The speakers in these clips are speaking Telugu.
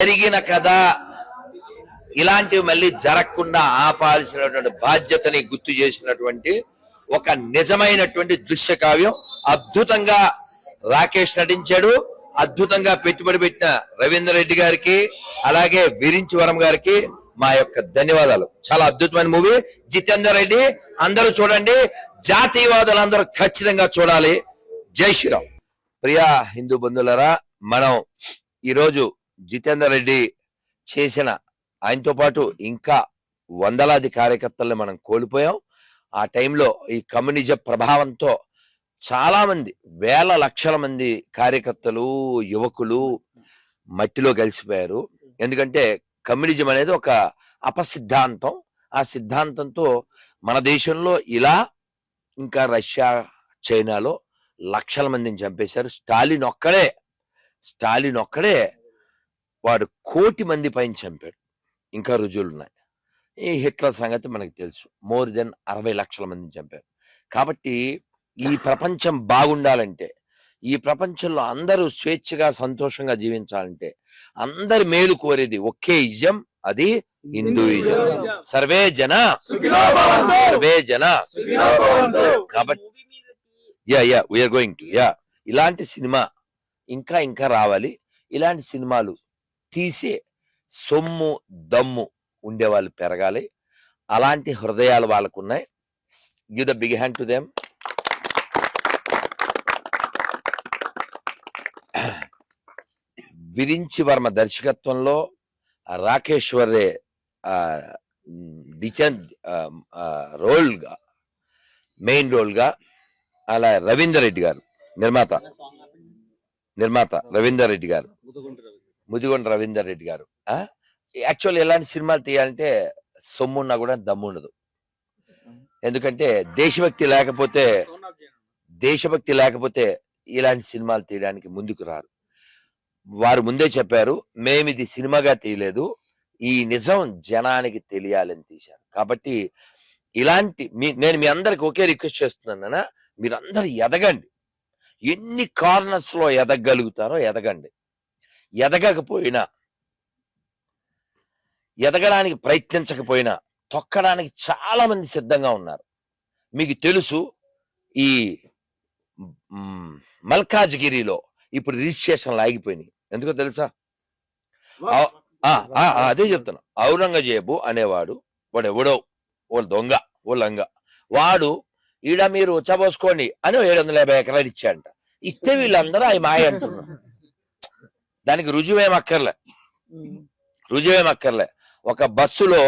జరిగిన కథ ఇలాంటివి మళ్ళీ జరగకుండా ఆపాల్సినటువంటి బాధ్యతని గుర్తు చేసినటువంటి ఒక నిజమైనటువంటి దృశ్య కావ్యం. అద్భుతంగా రాకేష్ నటించాడు. అద్భుతంగా పెట్టుబడి పెట్టిన రవీంద్ర రెడ్డి గారికి అలాగే విరించి వరం గారికి మా యొక్క ధన్యవాదాలు. చాలా అద్భుతమైన మూవీ. జితేందర్ రెడ్డి అందరూ చూడండి. జాతీయవాదులు అందరూ ఖచ్చితంగా చూడాలి. జై శ్రీరామ్. ప్రియా హిందూ బంధువులరా మనం ఈరోజు జితేందర్ రెడ్డి చేసిన ఆయనతో పాటు ఇంకా వందలాది కార్యకర్తల్ని మనం కోల్పోయాం. ఆ టైంలో ఈ కమ్యూనిజం ప్రభావంతో చాలా మంది వేల లక్షల మంది కార్యకర్తలు యువకులు మట్టిలో కలిసిపోయారు. ఎందుకంటే కమ్యూనిజం అనేది ఒక అపసిద్ధాంతం. ఆ సిద్ధాంతంతో మన దేశంలో ఇలా ఇంకా రష్యా చైనాలో లక్షల మందిని చంపేశారు. స్టాలిన్ ఒక్కడే స్టాలిన్ ఒక్కడే వాడు కోటి మంది పైన చంపాడు. ఇంకా రుజువులు ఉన్నాయి ఈ హిట్లర్ సంగతి మనకు తెలుసు. మోర్ దెన్ అరవై లక్షల మందిని చంపారు. కాబట్టి ఈ ప్రపంచం బాగుండాలంటే ఈ ప్రపంచంలో అందరూ స్వేచ్ఛగా సంతోషంగా జీవించాలంటే అందరి మేలు కోరేది ఒకే ఇజం అది హిందూయిజం. సర్వే జన సర్వే జన కాబట్టి yeah yeah we're going to yeah. ఇలాంటి సినిమా ఇంకా ఇంకా రావాలి. ఇలాంటి సినిమాలు తీసే సొమ్ము దమ్ము ఉండే వాళ్ళు పెరగాలి. అలాంటి హృదయాలు వాళ్ళకు ఉన్నాయి give the big hand to them Viranchi Varma దర్శకత్వంలో రాకేశ్వరే వర్రే డిచన్ మెయిన్ రోల్గా అలా రవీందర్ రెడ్డి గారు నిర్మాత. నిర్మాత రవీందర్ రెడ్డి గారు. ముదిగొండ రవీందర్ రెడ్డి గారు. యాక్చువల్ ఎలాంటి సినిమాలు తీయాలంటే సొమ్మున్నా కూడా దమ్ముండదు. ఎందుకంటే దేశభక్తి లేకపోతే దేశభక్తి లేకపోతే ఇలాంటి సినిమాలు తీయడానికి ముందుకు రారు. వారు ముందే చెప్పారు మేము ఇది సినిమాగా తీయలేదు ఈ నిజం జనానికి తెలియాలని తీశారు. కాబట్టి ఇలాంటి మీ నేను మీ అందరికి ఒకే రిక్వెస్ట్ చేస్తున్నాను మీరందరూ ఎదగండి. ఎన్ని కార్నర్స్లో ఎదగలుగుతారో ఎదగండి. ఎదగకపోయినా ఎదగడానికి ప్రయత్నించకపోయినా తొక్కడానికి చాలా మంది సిద్ధంగా ఉన్నారు. మీకు తెలుసు ఈ మల్కాజ్గిరిలో ఇప్పుడు రిజిస్ట్రేషన్లు ఆగిపోయినాయి. ఎందుకో తెలుసా? అదే చెప్తున్నా. ఔరంగజేబు అనేవాడు వాడు ఎవడో? ఓ దొంగ లంగ వాడు ఈడ మీరు ఉచ్చబోసుకోండి అని ఏడు వందల యాభై ఎకరాలు ఇచ్చాడంట. ఇస్తే వీళ్ళందరూ అవి మాయ అంటున్నారు. దానికి రుజువేం అక్కర్లే. రుజువేం అక్కర్లే. ఒక బస్సులో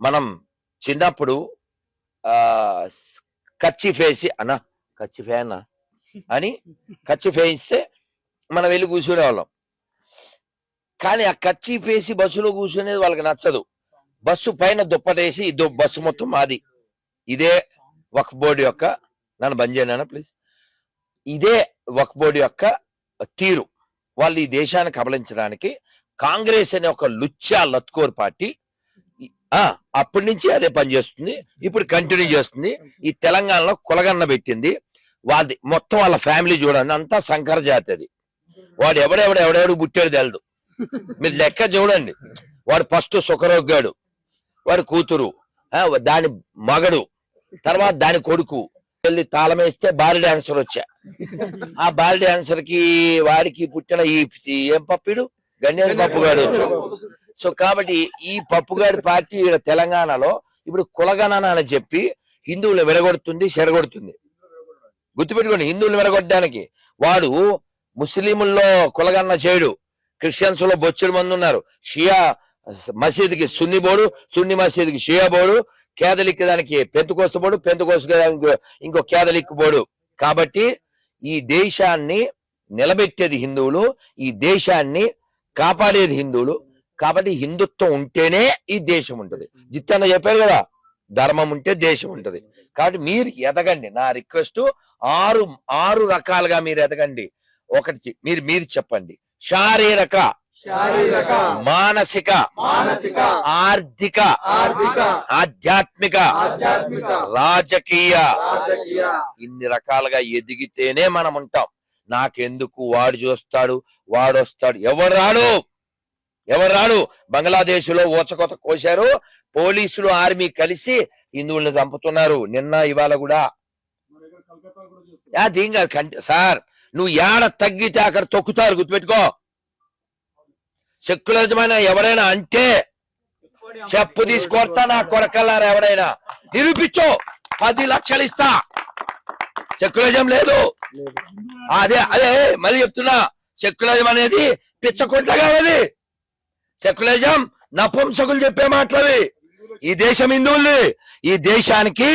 మనం చిన్నప్పుడు ఆ కచ్చి ఫేసి అన్నా కచ్చి ఫేనా అని కచ్చి ఫేయిస్తే మనం వెళ్ళి కూర్చునే వాళ్ళం కానీ ఆ కచ్చి ఫేసి బస్సులో కూర్చునేది వాళ్ళకి నచ్చదు. బస్సు పైన దుప్పటేసి ఇదో బస్సు మొత్తం మాది. ఇదే వక్ బోర్డు యొక్క నన్ను బంద్ చేయనా ప్లీజ్. ఇదే వక్ బోర్డు యొక్క తీరు. వాళ్ళు ఈ దేశాన్ని కబలించడానికి కాంగ్రెస్ అనే ఒక లుచ్చా లత్కోర్ పార్టీ ఆ అప్పటి నుంచి అదే పనిచేస్తుంది ఇప్పుడు కంటిన్యూ చేస్తుంది. ఈ తెలంగాణలో కులగన్న పెట్టింది. వాళ్ళది మొత్తం వాళ్ళ ఫ్యామిలీ చూడండి. అంతా సంకర జాతి అది. వాడు ఎవడెవడు ఎవడెవడు పుట్టాడు తెలదు. మీరు లెక్క చూడండి. వాడు ఫస్ట్ సుఖరోగ్గాడు. వాడు కూతురు. దాని మగడు. తర్వాత దాని కొడుకు. వెళ్ళి తాళమేస్తే వేస్తే డాన్సర్ వచ్చా. ఆ బాల్ డాన్సర్కి వాడికి పుట్టిన ఈ ఏం పప్పిడు? గన్నేరు పప్పుగాడు సో కాబట్టి ఈ పప్పుగాడి పార్టీ ఈడ తెలంగాణలో ఇప్పుడు కులగణన అని చెప్పి హిందువులు విడగొడుతుంది చెరగొడుతుంది. గుర్తుపెట్టుకోండి హిందువులు విడగొట్టడానికి. వాడు ముస్లింల్లో కులగణన చేయడు. క్రిస్టియన్స్లో బొచ్చుడు మంది ఉన్నారు. షియా మసీద్కి సున్ని బోడు సున్ని మసీద్కి షియా బోడు కేదలిక్ దానికి పెంతుకోస బోడు పెంతుకోస దానికి ఇంకో కేదలిక్ బోడు. కాబట్టి ఈ దేశాన్ని నిలబెట్టేది హిందువులు ఈ దేశాన్ని కాపాడేది హిందువులు. కాబట్టి హిందుత్వం ఉంటేనే ఈ దేశం ఉంటుంది. జిత్తన్న చెప్పారు కదా ధర్మం ఉంటే దేశం ఉంటుంది. కాబట్టి మీరు ఎదగండి. నా రిక్వెస్ట్ ఆరు ఆరు రకాలుగా మీరు ఎదగండి. ఒకటి మీరు మీరు చెప్పండి. శారీరక శారీరక మానసిక మానసిక ఆర్థిక ఆర్థిక ఆధ్యాత్మిక ఆధ్యాత్మిక రాజకీయ. రాజకీయ. ఇన్ని రకాలుగా ఎదిగితేనే మనం ఉంటాం. నాకెందుకు వాడు చూస్తాడు వాడు వస్తాడు ఎవరు రాడు? ఎవరు రాడు? బంగ్లాదేశ్లో ఊచకొత కోశారు. పోలీసులు ఆర్మీ కలిసి హిందువుల్ని చంపుతున్నారు. నిన్న ఇవాళ కూడా. దీని కాదు సార్ నువ్వు ఏడ తగ్గితే అక్కడ తొక్కుతారు గుర్తుపెట్టుకో. చెక్కుల యజమాని ఎవరైనా అంటే చెప్పు తీసుకొడతా నా కొడకల్లారా ఎవరైనా? నిరూపించు. పది లక్షలు ఇస్తా. సెక్యులరిజం లేదు. అదే అదే మళ్ళీ చెప్తున్నా. సెక్యులరిజం అనేది పిచ్చకొంట కావాలి సెక్యులరిజం నపుంసకులు చెప్పే మాటలవి. ఈ దేశం హిందువుల్ని ఈ దేశానికి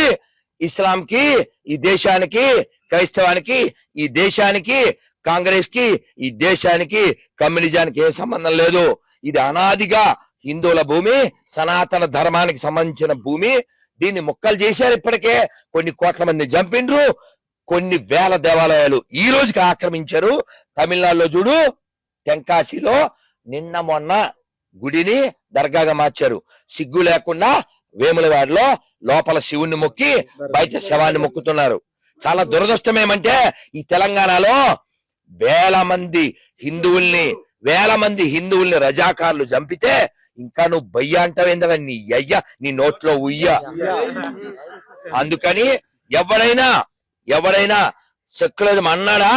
ఇస్లాంకి ఈ దేశానికి క్రైస్తవానికి ఈ దేశానికి కాంగ్రెస్కి ఈ దేశానికి కమ్యూనిజానికి ఏ సంబంధం లేదు. ఇది అనాదిగా హిందువుల భూమి సనాతన ధర్మానికి సంబంధించిన భూమి. దీన్ని ముక్కలు చేశారు ఇప్పటికే. కొన్ని కోట్ల మంది చంపిండ్రు కొన్ని వేల దేవాలయాలు ఈ రోజుకి ఆక్రమించారు. తమిళనాడులో చూడు తెంకాశిలో నిన్న మొన్న గుడిని దర్గాగా మార్చారు. సిగ్గు లేకుండా వేములవాడలో లోపల శివుణ్ణి మొక్కి బయట శవాన్ని మొక్కుతున్నారు. చాలా దురదృష్టం ఏమంటే ఈ తెలంగాణలో వేల మంది హిందువుల్ని వేల మంది హిందువుల్ని రజాకారులు చంపితే ఇంకా నువ్వు బయ్య అంటావేందా నీ అయ్య నీ నోట్లో ఉయ్య. అందుకని ఎవరైనా ఎవరైనా సెక్యులరిజం అన్నాడా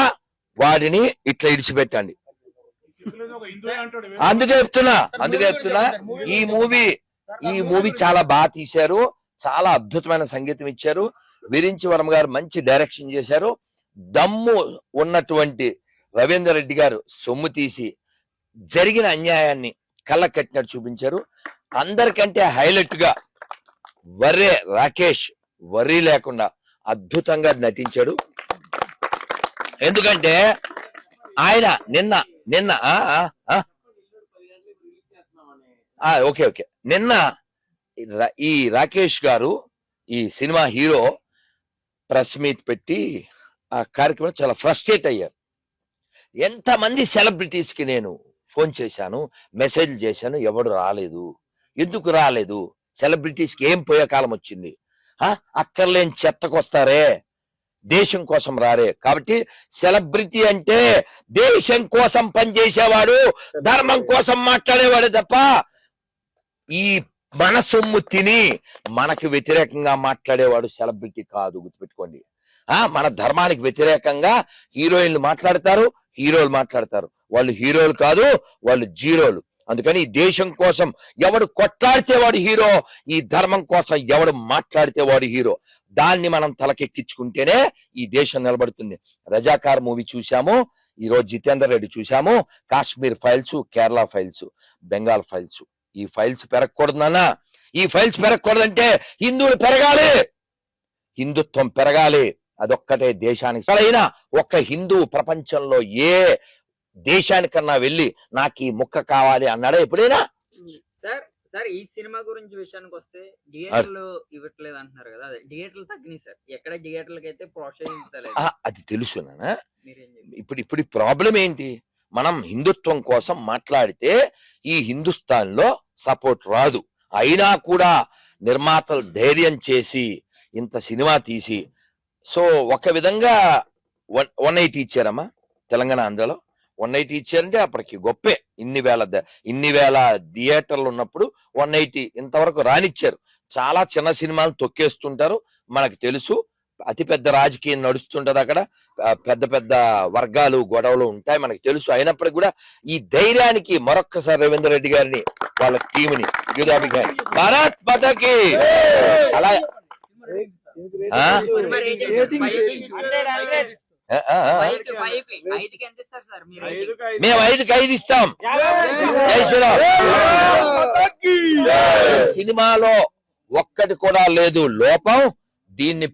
వాడిని ఇట్లా ఇడిచిపెట్టండి. అందుకే చెప్తున్నా అందుకే చెప్తున్నా ఈ మూవీ ఈ మూవీ చాలా బాగా తీశారు చాలా అద్భుతమైన సంగీతం ఇచ్చారు విరించి వరం గారు మంచి డైరెక్షన్ చేశారు దమ్ము ఉన్నటువంటి రవీంద్ర రెడ్డి గారు సొమ్ము తీసి జరిగిన అన్యాయాన్ని కళ్ళ కట్టినట్టు చూపించారు. అందరికంటే హైలైట్గా వర్రే రాకేష్ వర్రీ లేకుండా అద్భుతంగా నటించాడు. ఎందుకంటే ఆయన నిన్న నిన్న ఆ, ఓకే ఓకే. నిన్న రా- ఈ రాకేష్ గారు ఈ సినిమా హీరో ప్రెస్ మీట్ పెట్టి ఆ కార్యక్రమం చాలా ఫ్రస్ట్రేట్ అయ్యారు. ఎంతమంది సెలబ్రిటీస్కి నేను ఫోన్ చేశాను మెసేజ్ చేశాను ఎవడు రాలేదు ఎందుకు రాలేదు సెలబ్రిటీస్కి ఏం పోయే కాలం వచ్చింది? ఆ అక్కర్లేని చెత్తకొస్తారే దేశం కోసం రారే. కాబట్టి సెలబ్రిటీ అంటే దేశం కోసం పనిచేసేవాడు ధర్మం కోసం మాట్లాడేవాడు తప్ప ఈ మన సొమ్ము తిని మనకి వ్యతిరేకంగా మాట్లాడేవాడు సెలబ్రిటీ కాదు గుర్తుపెట్టుకోండి. ఆ మన ధర్మానికి వ్యతిరేకంగా హీరోయిన్లు మాట్లాడతారు హీరోలు మాట్లాడతారు. వాళ్ళు హీరోలు కాదు వాళ్ళు జీరోలు. అందుకని ఈ దేశం కోసం ఎవడు కొట్లాడితే వాడు హీరో ఈ ధర్మం కోసం ఎవడు మాట్లాడితే వాడు హీరో. దాన్ని మనం తలకెక్కించుకుంటేనే ఈ దేశం నిలబడుతుంది. రజాకార్ మూవీ చూశాము ఈ రోజు జితేందర్ రెడ్డి చూశాము Kashmir files Kerala files Bengal files. ఈ ఫైల్స్ పెరగకూడదు నాన్న. ఈ ఫైల్స్ పెరగకూడదంటే హిందువులు పెరగాలి. హిందుత్వం పెరగాలి. అదొక్కటే దేశానికి అయినా ఒక్క హిందువు ప్రపంచంలో ఏ దేశానికన్నా వెళ్ళి నాకు ఈ ముక్క కావాలి అన్నాడా ఎప్పుడైనా? సార్ సార్ ఈ సినిమా గురించి విషయానికి వస్తే థియేటర్లు ఇవ్వట్లేదు అంటున్నారు కదా అదే థియేటర్లు తగ్గినాయి సార్. ఎక్కడ థియేటర్లకి అయితే ప్రోత్సహించలేదు అది తెలుసు ఇప్పుడు ఇప్పుడు ప్రాబ్లం ఏంటి? మనం హిందుత్వం కోసం మాట్లాడితే ఈ హిందుస్థాన్లో సపోర్ట్ రాదు. అయినా కూడా నిర్మాతలు ధైర్యం చేసి ఇంత సినిమా తీసి సో ఒక విధంగా వన్ వన్ ఎయిటీ ఇచ్చారమ్మా తెలంగాణ ఆంధ్రలో. వన్ ఎయిటీ ఇచ్చారంటే అప్పటికి గొప్పే. ఇన్ని వేల ఇన్ని వేల థియేటర్లు ఉన్నప్పుడు వన్ ఎయిటీ ఇంతవరకు రానిచ్చారు. చాలా చిన్న సినిమాలు తొక్కేస్తుంటారు. మనకు తెలుసు అతిపెద్ద రాజకీయం నడుస్తుంటది అక్కడ. పెద్ద పెద్ద వర్గాలు గొడవలు ఉంటాయి మనకు తెలుసు. అయినప్పటికీ కూడా ఈ ధైర్యానికి మరొక్కసారి రవీంద్ర రెడ్డి గారిని వాళ్ళ టీంని యుధాబి గారి భారత్ అలా మేము ఐదుకి ఐదు ఇస్తాం. జై శ్రీరామ్. ఈ సినిమాలో ఒక్కటి కూడా లేదు. లోపం దీన్ని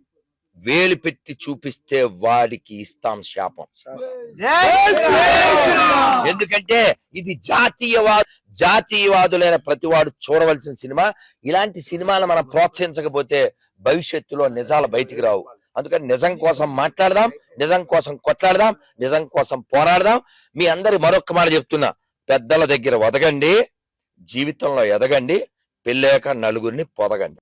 వేలు పెట్టి చూపిస్తే వాడికి ఇస్తాం శాపం. ఎందుకంటే ఇది జాతీయవా జాతీయవాదులైన ప్రతివాడు చూడవలసిన సినిమా. ఇలాంటి సినిమాలు మనం ప్రోత్సహించకపోతే భవిష్యత్తులో నిజాలు బయటికి రావు. అందుకని నిజం కోసం మాట్లాడదాం నిజం కోసం కొట్లాడదాం నిజం కోసం పోరాడదాం. మీ అందరి మరొక్క మాట చెప్తున్నా. పెద్దల దగ్గర వదగండి జీవితంలో ఎదగండి పెళ్ళాక నలుగురిని పొదగండి.